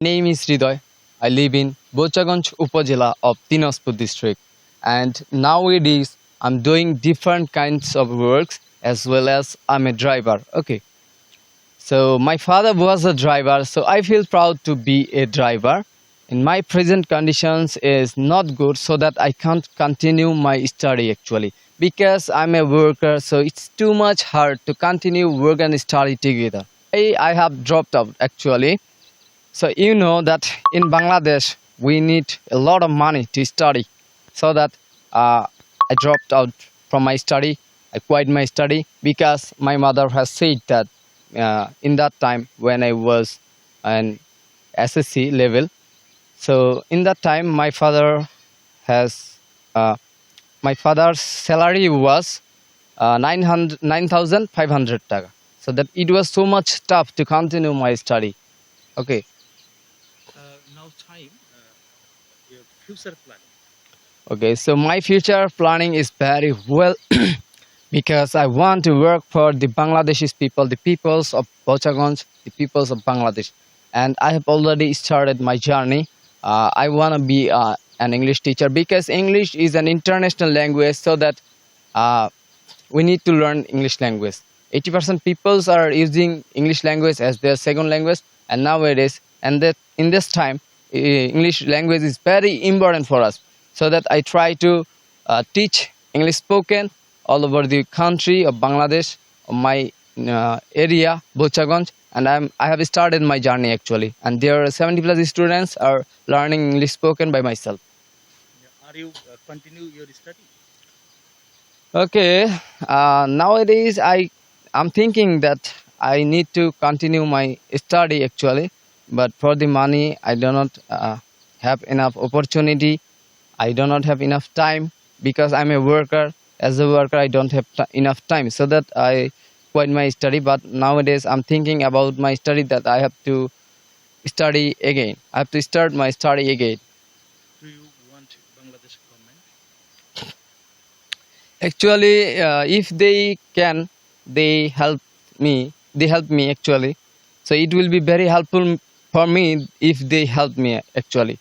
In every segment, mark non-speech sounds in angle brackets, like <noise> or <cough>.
name is Hridoy. I live in Bochaganj Upazila of Dinaspur district. And nowadays, I'm doing different kinds of works as well as I'm a driver. Okay. So my father was a driver, so I feel proud to be a driver. In my present conditions is not good, so that I can't continue my study actually because I'm a worker. So it's too much hard to continue work and study together. I, I have dropped out actually. So you know that in Bangladesh we need a lot of money to study. So that uh, I dropped out from my study. I quit my study because my mother has said that uh, in that time when I was an SSC level. So in that time my father has uh, my father's salary was uh, 900 9500 taka. So that it was so much tough to continue my study. Okay. Time uh, your future plan. Okay, so my future planning is very well <clears throat> because I want to work for the Bangladeshi people, the peoples of Bochaganj, the peoples of Bangladesh. And I have already started my journey. Uh, I want to be uh, an English teacher because English is an international language, so that uh, we need to learn English language. 80% peoples are using English language as their second language, and nowadays, and that in this time, English language is very important for us. So that I try to uh, teach English spoken all over the country of Bangladesh, of my uh, area, Bochaganj, and I'm I have started my journey actually. And there are 70 plus students are learning English spoken by myself. Are you uh, continue your study? Okay, uh, nowadays I I'm thinking that I need to continue my study actually, but for the money I do not uh, have enough opportunity. I do not have enough time because I'm a worker. As a worker, I don't have t- enough time, so that I quit my study. But nowadays I'm thinking about my study that I have to study again. I have to start my study again. Do you want Bangladesh government? actually uh, if they can they help me they help me actually so it will be very helpful for me if they help me actually.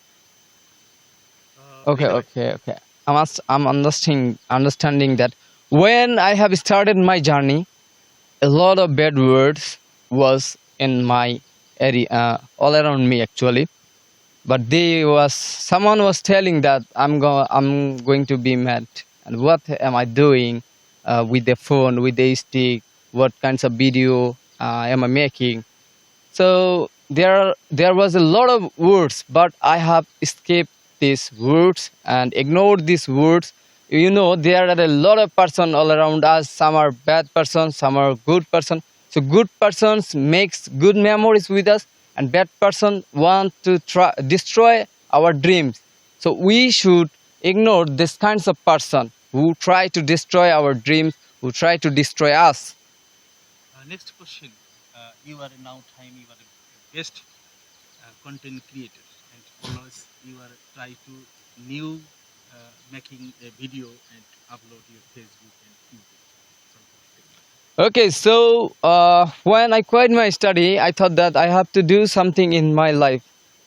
Uh, okay okay okay. I must i'm understanding understanding that when i have started my journey a lot of bad words was in my area uh, all around me actually. But they was someone was telling that i'm go i'm going to be mad. And what am i doing uh, with the phone with the stick? What kinds of video uh, am i making? So there there was a lot of words but i have escaped these words and ignored these words. You know there are a lot of person all around us. Some are bad person some are good person. So good persons makes good memories with us and bad person want to try destroy our dreams. So we should ignore this kinds of person who try to destroy our dreams who try to destroy us. Uh, next question. Uh, you are now time you are best uh, content creator and always you are try to new uh, making a video and upload your Facebook and YouTube. Okay, so uh, when I quit my study, I thought that I have to do something in my life.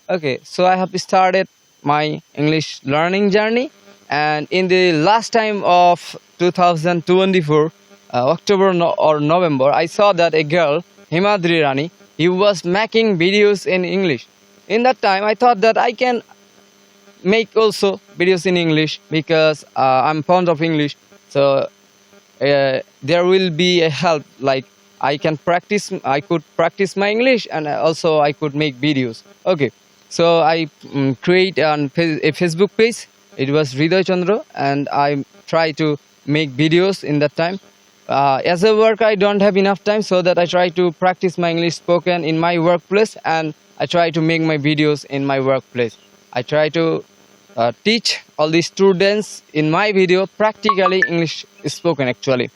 Okay, so I have started my English learning journey, and in the last time of 2024, uh, October no- or November, I saw that a girl, Himadri Rani, he was making videos in English. In that time, I thought that I can make also videos in English because uh, I'm fond of English. So uh, there will be a help like i can practice i could practice my english and also i could make videos okay so i um, create an, a facebook page it was Hridoy chandra and i try to make videos in that time uh, as a worker i don't have enough time so that i try to practice my english spoken in my workplace and i try to make my videos in my workplace i try to uh, teach all the students in my video practically English spoken actually.